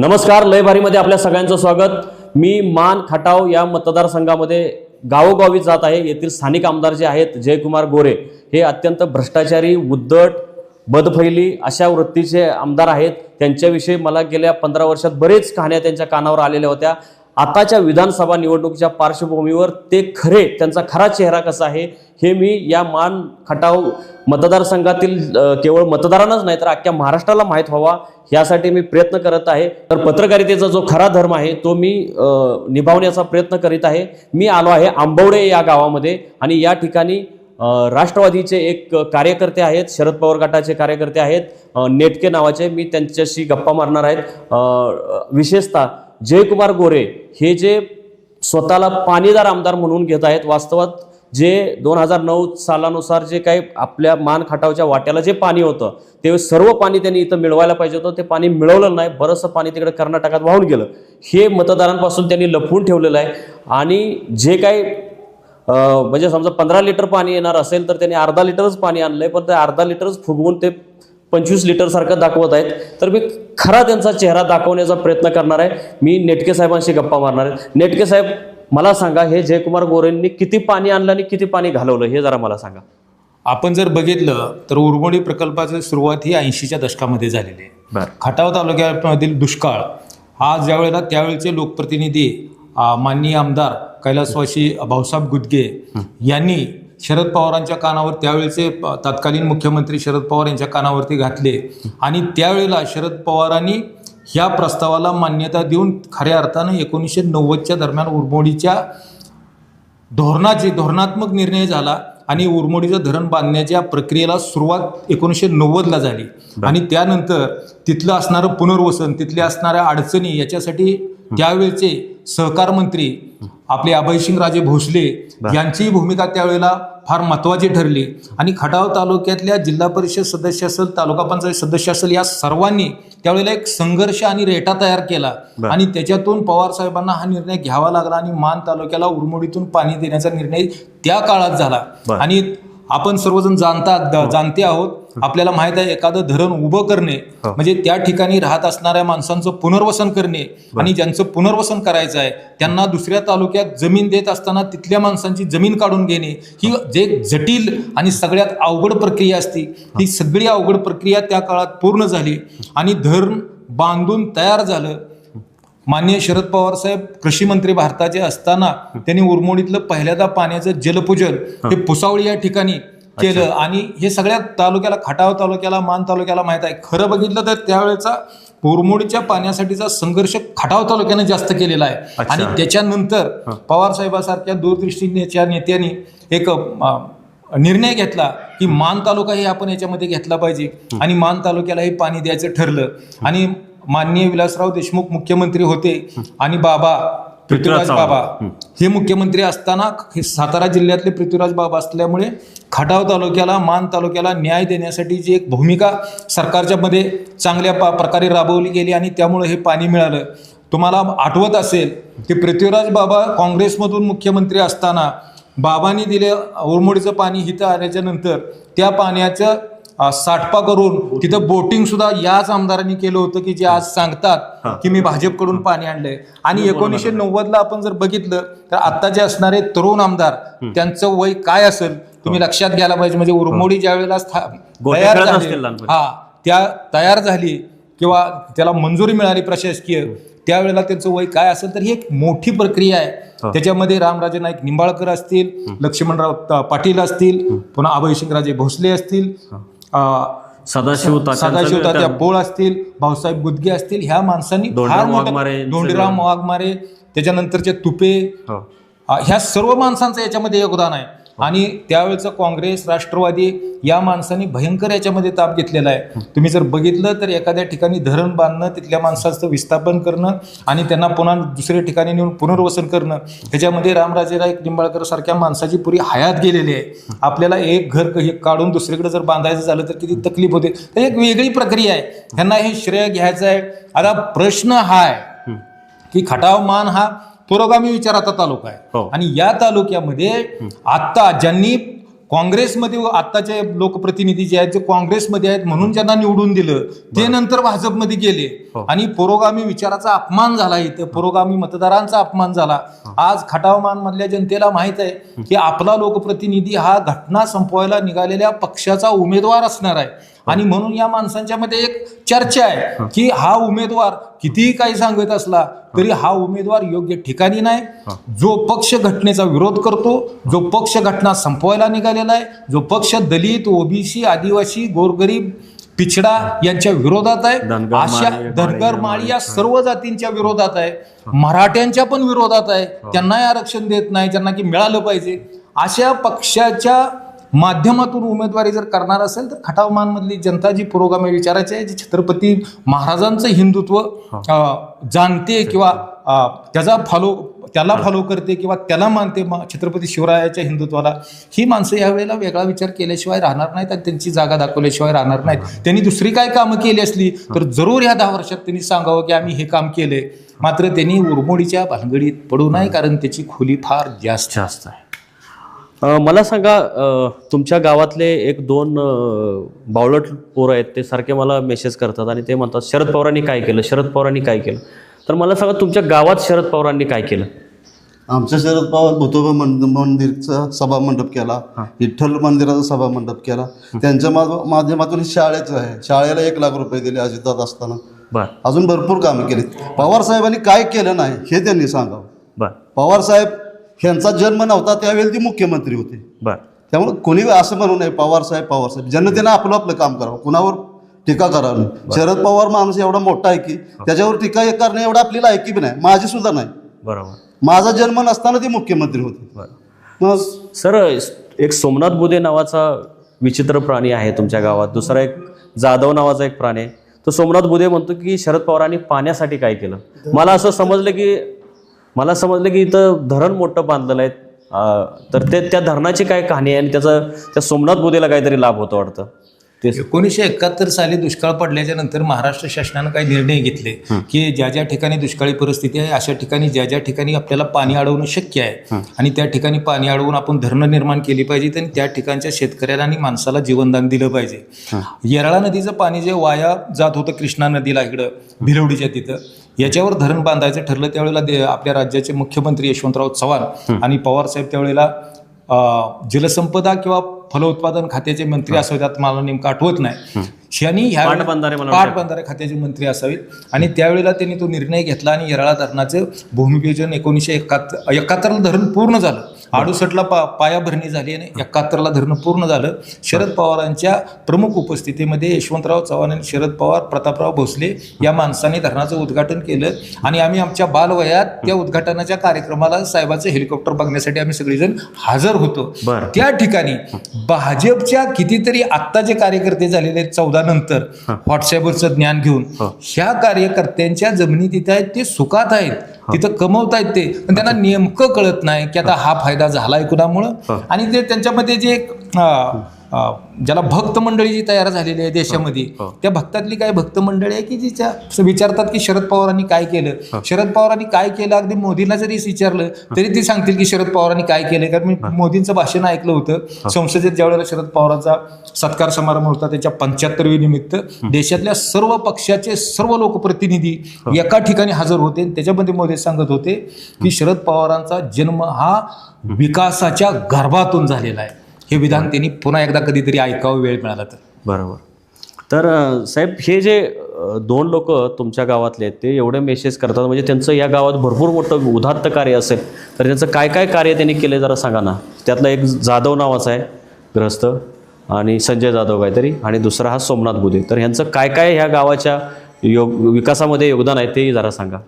नमस्कार लय भारीमध्ये आपल्या सगळ्यांचं स्वागत. मी मान खटाव या मतदारसंघामध्ये गावोगावी जात आहे. येथील स्थानिक आमदार जे आहेत जयकुमार गोरे हे अत्यंत भ्रष्टाचारी उद्धट बदफैली अशा वृत्तीचे आमदार आहेत. त्यांच्याविषयी मला गेल्या पंधरा वर्षात बरेच कहाण्या त्यांच्या कानावर आलेल्या होत्या. आताच्या विधानसभा निवडणुकीच्या पार्श्वभूमीवर ते खरे त्यांचा खरा चेहरा कसा आहे हे मी या मान खटाव मतदारसंघातील केवळ मतदारांनाच नाही तर अख्ख्या महाराष्ट्राला माहीत व्हावा यासाठी मी प्रयत्न करत आहे. तर पत्रकारितेचा जो खरा धर्म आहे तो मी निभावण्याचा प्रयत्न करीत आहे. मी आलो आहे आंबवडे या गावामध्ये आणि या ठिकाणी राष्ट्रवादीचे एक कार्यकर्ते आहेत शरद पवार गटाचे कार्यकर्ते आहेत नेटके नावाचे मी त्यांच्याशी गप्पा मारणार आहेत. विशेषतः जयकुमार गोरे हे जे स्वतःला पाणीदार आमदार म्हणून घेत आहेत वास्तवात जे दोन हजार नऊ सालानुसार जे काही आपल्या मान खाटावच्या वाट्याला जे पाणी होतं ते सर्व पाणी त्यांनी इथं मिळवायला पाहिजे होतं. ते पाणी मिळवलं नाही बरंचसं पाणी तिकडे कर्नाटकात वाहून गेलं. हे मतदारांपासून त्यांनी लपवून ठेवलेलं आहे. आणि जे काही म्हणजे समजा पंधरा लिटर पाणी येणार असेल तर त्यांनी अर्धा लिटरच पाणी आणलंय पण ते अर्धा लिटरच फुगवून ते पंचवीस लिटर सारखं दाखवत आहेत. तर मी खरा त्यांचा चेहरा दाखवण्याचा प्रयत्न करणार आहे. मी नेटके साहेबांशी गप्पा मारणार आहे. नेटके साहेब मला सांगा हे जयकुमार गोरेंनी किती पाणी आणलं आणि किती पाणी घालवलं? हे जरा मला सांगा. आपण जर बघितलं तर उरमोडी प्रकल्पाची सुरुवात ही ऐंशीच्या दशकामध्ये झालेली आहे. खटाव तालुक्यामधील दुष्काळ हा ज्या वेळेला त्यावेळेचे लोकप्रतिनिधी माननीय आमदार कैलासवासी भाऊसाहेब गुदगे यांनी शरद पवारांच्या कानावर त्यावेळेचे तत्कालीन मुख्यमंत्री शरद पवार यांच्या कानावरती घातले. आणि त्यावेळेला शरद पवारांनी ह्या प्रस्तावाला मान्यता देऊन खऱ्या अर्थानं एकोणीसशे नव्वदच्या दरम्यान उरमोडीच्या धोरणाची धोरणात्मक निर्णय झाला आणि उरमोडीचं धरण बांधण्याच्या प्रक्रियेला सुरुवात एकोणीसशे नव्वदला झाली. आणि त्यानंतर तिथलं असणारं पुनर्वसन तिथल्या असणाऱ्या अडचणी याच्यासाठी त्यावेळेचे सहकार मंत्री आपले अभयसिंग राजे भोसले यांची भूमिका त्यावेळेला फार महत्वाची ठरली. आणि खटाव तालुक्यातल्या जिल्हा परिषद सदस्य असेल तालुका पंचायत सदस्य असेल या सर्वांनी त्यावेळेला एक संघर्ष आणि रेटा तयार केला. आणि त्याच्यातून पवार साहेबांना हा निर्णय घ्यावा लागला आणि मान तालुक्याला उरमोडीतून पाणी देण्याचा निर्णय त्या काळात झाला. आणि आपण सर्वजण जाणतात जाणते आहोत. आपल्याला माहीत आहे एखादं धरण उभं करणे म्हणजे त्या ठिकाणी राहत असणाऱ्या माणसांचं पुनर्वसन करणे आणि ज्यांचं पुनर्वसन करायचं आहे त्यांना दुसऱ्या तालुक्यात जमीन देत असताना तिथल्या माणसांची जमीन काढून घेणे ही जे जटिल आणि सगळ्यात अवघड प्रक्रिया असती. ही सगळी अवघड प्रक्रिया त्या काळात पूर्ण झाली आणि धरण बांधून तयार झालं. माननीय शरद पवार साहेब कृषी मंत्री भारताचे असताना त्यांनी उरमोडीतलं पहिल्यांदा पाण्याचं जलपूजन हे पुसावळी या ठिकाणी केलं. आणि हे सगळ्या तालुक्याला खटाव तालुक्याला मान तालुक्याला माहीत आहे. खरं बघितलं तर त्यावेळेचा उरमोडीच्या पाण्यासाठीचा संघर्ष खटाव तालुक्याने जास्त केलेला आहे. आणि त्याच्यानंतर पवार साहेबासारख्या दूरदृष्टीच्या नेत्यांनी एक निर्णय घेतला की मान तालुका हे आपण याच्यामध्ये घेतला पाहिजे. आणि मान तालुक्याला हे पाणी द्यायचं ठरलं. आणि माननीय विलासराव देशमुख मुख्यमंत्री होते आणि बाबा पृथ्वीराज बाबा हे. मुख्यमंत्री असताना हे सातारा जिल्ह्यातले पृथ्वीराज बाबा असल्यामुळे खटाव तालुक्याला मान तालुक्याला न्याय देण्यासाठी जी एक भूमिका सरकारच्या मध्ये चांगल्या प्रकारे राबवली गेली आणि त्यामुळे हे पाणी मिळालं. तुम्हाला आठवत असेल की पृथ्वीराज बाबा काँग्रेसमधून मुख्यमंत्री असताना बाबांनी दिले उरमोडीचं पाणी इथं आल्याच्यानंतर त्या पाण्याचं साठपा करून तिथं बोटिंग सुद्धा याच आमदारांनी केलं होतं की जे आज सांगतात की मी भाजपकडून पाणी आणलंय. आणि एकोणीसशे नव्वदला आपण जर बघितलं तर आता जे असणारे तरुण आमदार त्यांचं वय काय असेल तुम्ही लक्षात घ्यायला पाहिजे. म्हणजे उरमोडी ज्या वेळेला तयार झाली. हा त्या तयार झाली किंवा त्याला मंजुरी मिळाली प्रशासकीय त्यावेळेला त्यांचं वय काय असेल तर ही एक मोठी प्रक्रिया आहे. त्याच्यामध्ये रामराजे नाईक निंबाळकर असतील लक्ष्मणराव पाटील असतील पुन्हा अभयसिंगराजे भोसले असतील सदाशिव सदाशिव तात्या पोळ असतील भाऊसाहेब गुदगे असतील ह्या माणसांनी धोंडीराम वाघमारे त्याच्यानंतरचे तुपे हो. ह्या सर्व माणसांचं याच्यामध्ये योगदान आहे आणि त्यावेळेचं काँग्रेस राष्ट्रवादी या माणसांनी भयंकर याच्यामध्ये ताप घेतलेला आहे. तुम्ही जर बघितलं तर एखाद्या ठिकाणी धरण बांधणं तिथल्या माणसाचं विस्थापन करणं आणि त्यांना पुन्हा दुसऱ्या ठिकाणी नेऊन पुनर्वसन करणं ह्याच्यामध्ये रामराजे नाईक निंबाळकर सारख्या माणसाची पुरी हयात गेलेली आहे. आपल्याला एक घर काढून दुसरीकडे जर बांधायचं झालं तर किती तकलीफ होते. तर एक वेगळी प्रक्रिया आहे. ह्यांना हे श्रेय घ्यायचं आहे. आता प्रश्न हा आहे की खटाव मान हा पुरोगामी विचाराचा तालुका हो. आहे आणि या तालुक्यामध्ये आता ज्यांनी काँग्रेसमध्ये आत्ताचे लोकप्रतिनिधी जे आहेत जे काँग्रेसमध्ये आहेत म्हणून ज्यांना निवडून दिलं ते नंतर भाजपमध्ये गेले. हो. आणि पुरोगामी विचाराचा अपमान झाला इथं. पुरोगामी मतदारांचा अपमान झाला. आज खटावमान मधल्या जनतेला माहीत आहे की आपला लोकप्रतिनिधी हा घटना संपवायला निघालेल्या पक्षाचा उमेदवार असणार आहे. आणि म्हणून या माणसांच्या मध्ये एक चर्चा आहे की हा उमेदवार कितीही काही सांगत असला तरी हा उमेदवार योग्य ठिकाणी नाही. जो पक्ष घटनेचा विरोध करतो जो पक्ष घटना संपवायला निघालेला आहे जो पक्ष दलित ओबीसी आदिवासी गोरगरीब पिछडा यांच्या विरोधात आहे. अशा धनगर माळी. या सर्व जातींच्या विरोधात आहे. मराठ्यांच्या पण विरोधात आहे. त्यांनाही आरक्षण देत नाही त्यांना की मिळालं पाहिजे. अशा पक्षाच्या माध्यमातून उमेदवारी जर करणार असेल तर खटावमानमधली जनता जी पुरोगामी विचाराची आहे जी छत्रपती महाराजांचं हिंदुत्व जाणते किंवा त्याचा फॉलो त्याला फॉलो करते किंवा त्याला मानते छत्रपती शिवरायाच्या हिंदुत्वाला ही माणसं यावेळेला वेगळा विचार केल्याशिवाय राहणार नाहीत आणि त्यांची जागा दाखवल्याशिवाय राहणार नाहीत. त्यांनी दुसरी काय कामं केली असली तर जरूर ह्या दहा वर्षात त्यांनी सांगावं की आम्ही हे काम केले मात्र त्यांनी उरमोडीच्या भानगडीत पडू नये कारण त्याची खोली फार जास्त जास्त आहे. मला सांगा तुमच्या गावातले एक दोन बावळट पोरं आहेत ते सारखे मला मेसेज करतात आणि ते म्हणतात शरद पवारांनी काय केलं? शरद पवारांनी काय केलं? तर मला सांगा तुमच्या गावात शरद पवारांनी काय केलं? आमच्या शरद पवार भूतोबा मंद- मंदिरचा सभा मंडप केला विठ्ठल मंदिराचा सभा मंडप केला. त्यांच्या माध्यमातून शाळेचं आहे. शाळेला एक लाख रुपये दिले अजितात असताना. बर. अजून भरपूर कामं केली. पवार साहेबांनी काय केलं नाही हे त्यांनी सांगावं. पवार साहेब ह्यांचा जन्म नव्हता त्यावेळी ते मुख्यमंत्री होते. बर. त्यामुळे कोणी असं म्हणू नये पवार साहेब पवार साहेब जनतेनं आपलं आपलं काम करावं कुणावर टीका करावं नाही. शरद पवार माणूस एवढा मोठा आहे की त्याच्यावर टीका हे करणे एवढं आपली लायकी बी नाही माझी सुद्धा नाही. बरोबर. माझा जन्म नसताना ते मुख्यमंत्री होते. बरं. मग सर एक सोमनाथ बुदे नावाचा विचित्र प्राणी आहे तुमच्या गावात दुसरा एक जाधव नावाचा एक प्राणी आहे. तो सोमनाथ बुदे म्हणतो की शरद पवारांनी पाण्यासाठी काय केलं? मला असं समजलं की मला समजलं की इथं धरण मोठं बांधलेलं आहे. तर ते त्या धरणाची काय कहाणी आहे आणि त्याचं त्या सोमनाथ बुदेला काहीतरी लाभ होतो वाटतं. एकोणीसशे एकाहत्तर साली दुष्काळ पडल्याच्या नंतर महाराष्ट्र शासनानं काही निर्णय घेतले की ज्या ज्या ठिकाणी दुष्काळी परिस्थिती आहे अशा ठिकाणी ज्या ज्या ठिकाणी आपल्याला पाणी अडवणं शक्य आहे आणि त्या ठिकाणी पाणी अडवून आपण धरणं निर्माण केली पाहिजेत आणि त्या ठिकाणच्या शेतकऱ्याला आणि माणसाला जीवनदान दिलं पाहिजे. येरळा नदीचं पाणी जे वाया जात होतं कृष्णा नदीला इकडं भिलवडीच्या तिथं याच्यावर धरण बांधायचं ठरलं त्यावेळेला आपल्या राज्याचे मुख्यमंत्री यशवंतराव चव्हाण आणि पवार साहेब त्यावेळेला जलसंपदा किंवा फलोत्पादन खात्याचे मंत्री असावेत मला नेमकं आठवत नाही. यांनी ह्या पाटबंधारे खात्याचे मंत्री असावेत. आणि त्यावेळेला त्यांनी तो निर्णय घेतला आणि येरळा धरणाचं भूमिपूजन एकोणीसशे एकाहत्तर एकाहत्तरला धरण पूर्ण झालं. अडुसष्टला पा पायाभरणी झाली आणि एकाहत्तरला धरण पूर्ण झालं. शरद पवारांच्या प्रमुख उपस्थितीमध्ये यशवंतराव चव्हाण आणि शरद पवार प्रतापराव भोसले या माणसाने धरणाचं उद्घाटन केलं. आणि आम्ही आमच्या बालवयात त्या उद्घाटनाच्या कार्यक्रमाला साहेबाचं हेलिकॉप्टर बघण्यासाठी आम्ही सगळेजण हजर होतो. त्या ठिकाणी भाजपच्या कितीतरी आत्ता जे कार्यकर्ते झालेले आहेत चौदा नंतर व्हॉट्सअपवरचं ज्ञान घेऊन ह्या कार्यकर्त्यांच्या जमिनी तिथे आहेत ते सुखात आहेत. तिथं कमवत आहेत ते. पण त्यांना नेमकं कळत नाही की आता हा फायदा झालाय कुणामुळं? आणि ते त्यांच्यामध्ये जे एक, ज्याला भक्त मंडळी जी तयार झालेली आहे देशामध्ये त्या भक्तातली काही भक्त मंडळी आहे की जिच्या विचारतात की शरद पवारांनी काय केलं? शरद पवारांनी काय केलं? अगदी मोदींना जरी विचारलं तरी ते सांगतील की शरद पवारांनी काय केलं? कारण मी मोदींचं भाषण ऐकलं होतं. संसदेत ज्यावेळेला शरद पवारांचा सत्कार समारंभ होता त्याच्या पंच्याहत्तरवी निमित्त देशातल्या सर्व पक्षाचे सर्व लोकप्रतिनिधी एका ठिकाणी हजर होते. त्याच्यामध्ये मोदी सांगत होते की शरद पवारांचा जन्म हा विकासाच्या गर्भातून झालेला आहे. हे विधान त्यांनी पुन्हा एकदा कधीतरी ऐकावं वेळ मिळाला तर. बरोबर. तर साहेब हे जे दोन लोक तुमच्या गावातले आहेत ते एवढे मेसेज करतात म्हणजे त्यांचं या गावात भरपूर मोठं उदात्त कार्य असेल तर त्यांचं काय काय कार्य त्यांनी केले जरा सांगा ना? त्यातला एक जाधव नावाचा आहे ग्रस्त आणि संजय जाधव काहीतरी आणि दुसरा हा सोमनाथ बुधे. तर ह्यांचं काय काय ह्या गावाच्या योग विकासामध्ये योगदान आहे तेही जरा सांगा.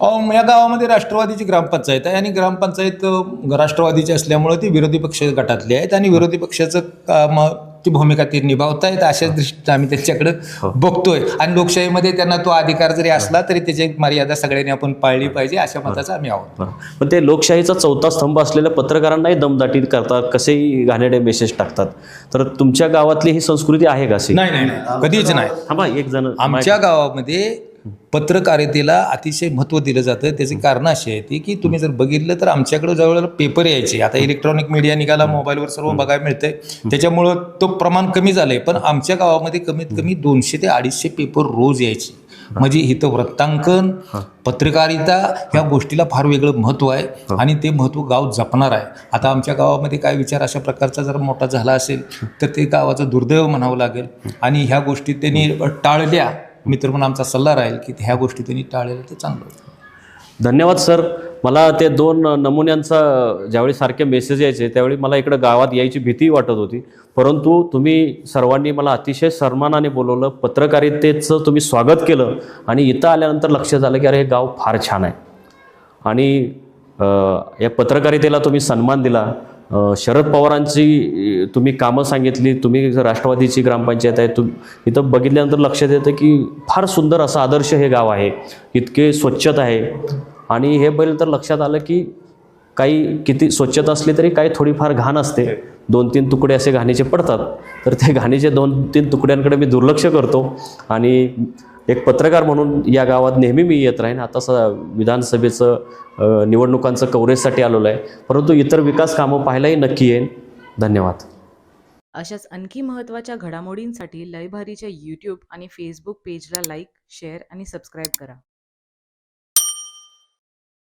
अहो, या गावामध्ये राष्ट्रवादीची ग्रामपंचायत आहे आणि ग्रामपंचायत राष्ट्रवादीची असल्यामुळे ती विरोधी पक्ष गटातली आहेत आणि विरोधी पक्षाचं काम ती भूमिका ते निभावतायत अशाच दृष्टीने आम्ही त्यांच्याकडे बघतोय. आणि लोकशाहीमध्ये त्यांना तो अधिकार जरी असला तरी त्याची मर्यादा सगळ्यांनी आपण पाळली पाहिजे अशा मताचा आम्ही आहोत. पण ते लोकशाहीचा चौथा स्तंभ असलेल्या पत्रकारांनाही दमदाटी करतात कसेही घाणेरडे मेसेज टाकतात. तर तुमच्या गावातली ही संस्कृती आहे का अशी? नाही नाही कधीच नाही. एक जण आमच्या गावामध्ये पत्रकारितेला अतिशय महत्त्व दिलं जातं. त्याची कारणं अशी आहेत की तुम्ही जर बघितलं तर आमच्याकडे जवळ पेपर यायचे. आता इलेक्ट्रॉनिक मीडिया निघाला मोबाईलवर सर्व बघायला मिळतंय. त्याच्यामुळं तो प्रमाण कमी झालंय. पण आमच्या गावामध्ये कमीत कमी दोनशे ते अडीचशे पेपर रोज यायचे. म्हणजे इथं वृत्तांकन पत्रकारिता ह्या गोष्टीला फार वेगळं महत्त्व आहे आणि ते महत्त्व गाव जपणार आहे. आता आमच्या गावामध्ये काय विचार अशा प्रकारचा जर मोठा झाला असेल तर ते गावाचं दुर्दैव म्हणावं लागेल. आणि ह्या गोष्टी त्यांनी टाळल्या मित्र म्हणून आमचा सल्ला राहील की ह्या गोष्टी त्यांनी टाळल्या ते चांगलं होतं. धन्यवाद सर. मला ते दोन नमुन्यांचा ज्यावेळी सारखे मेसेज यायचे त्यावेळी मला इकडं गावात यायची भीती वाटत होती. परंतु तुम्ही सर्वांनी मला अतिशय सन्मानाने बोलवलं पत्रकारितेचं तुम्ही स्वागत केलं आणि इथं आल्यानंतर लक्षात आलं की अरे हे गाव फार छान आहे. आणि या पत्रकारितेला तुम्ही सन्मान दिला. शरद पवारांची तुम्ही कामं सांगितली तुम्ही राष्ट्रवादीची ग्रामपंचायत आहे तुम इथं बघितल्यानंतर लक्षात येतं की फार सुंदर असं आदर्श हे गाव आहे. इतके स्वच्छता आहे. आणि हे बैल तर लक्षात आलं की काही किती स्वच्छता असली तरी काही थोडीफार घाण असते. दोन तीन तुकडे असे घाणीचे पडतात. तर ते घाणीचे दोन तीन तुकड्यांकडे मी दुर्लक्ष करतो. आणि एक पत्रकार म्हणून या गावात नेहमी मी येत राहीन. आता स विधानसभेचं निवडणुकांचं कव्हरेजसाठी आलेलो आहे. परंतु इतर विकास कामं पाहायलाही नक्की येईन. धन्यवाद. अशाच आणखी महत्त्वाच्या घडामोडींसाठी लयभारीच्या यूट्यूब आणि फेसबुक पेजला लाईक शेअर आणि सबस्क्राईब करा.